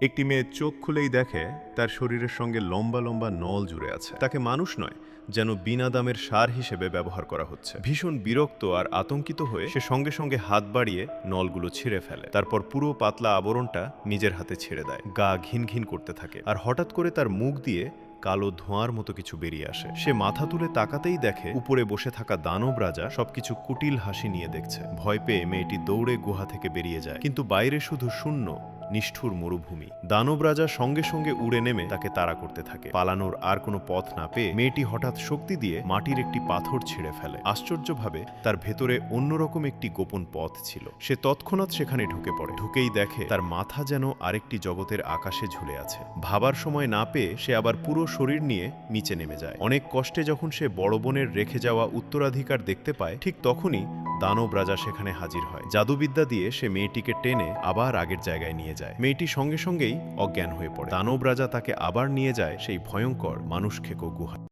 একটি মেয়ে চোখ খুলেই দেখে, তার শরীরের সঙ্গে লম্বা লম্বা নল জুড়ে আছে। তাকে মানুষ নয়, যেন বিনা দামের সার হিসেবে ব্যবহার করা হচ্ছে। ভীষণ বিরক্ত আর আতঙ্কিত হয়ে সে সঙ্গে সঙ্গে হাত বাড়িয়ে নলগুলো ছিঁড়ে ফেলে। তারপর পুরো পাতলা আবরণটা নিজের হাতে ছেড়ে দেয়। গা ঘিন ঘিন করতে থাকে আর হঠাৎ করে তার মুখ দিয়ে কালো ধোঁয়ার মতো কিছু বেরিয়ে আসে। সে মাথা তুলে তাকাতেই দেখে উপরে বসে থাকা দানব রাজা সবকিছু কুটিল হাসি নিয়ে দেখছে। ভয় পেয়ে মেয়েটি দৌড়ে গুহা থেকে বেরিয়ে যায়। কিন্তু বাইরে শুধু শূন্য নিষ্ঠুর মরুভূমি। দানব রাজা সঙ্গে সঙ্গে উড়ে নেমে তাকে তাড়া করতে থাকে। পালানোর আর কোনো পথ না পেয়ে মেয়েটি হঠাৎ শক্তি দিয়ে মাটির একটি পাথর ছিঁড়ে ফেলে। আশ্চর্যভাবে তার ভেতরে অন্যরকম একটি গোপন পথ ছিল। সে তৎক্ষণাৎ সেখানে ঢুকে পড়ে। ঢুকেই দেখে তার মাথা যেন আরেকটি জগতের আকাশে ঝুলে আছে। ভাবার সময় না পেয়ে সে আবার পুরো শরীর নিয়ে নিচে নেমে যায়। অনেক কষ্টে যখন সে বড় বোনের রেখে যাওয়া উত্তরাধিকার দেখতে পায়, ঠিক তখনই দানব রাজা সেখানে হাজির হয়। জাদুবিদ্যা দিয়ে সে মেয়েটিকে টেনে আবার আগের জায়গায় নিয়ে যায়। মেয়েটি সঙ্গে সঙ্গেই অজ্ঞান হয়ে পড়ে। দানব রাজা তাকে আবার নিয়ে যায় সেই ভয়ঙ্কর মানুষ খেকো গুহা।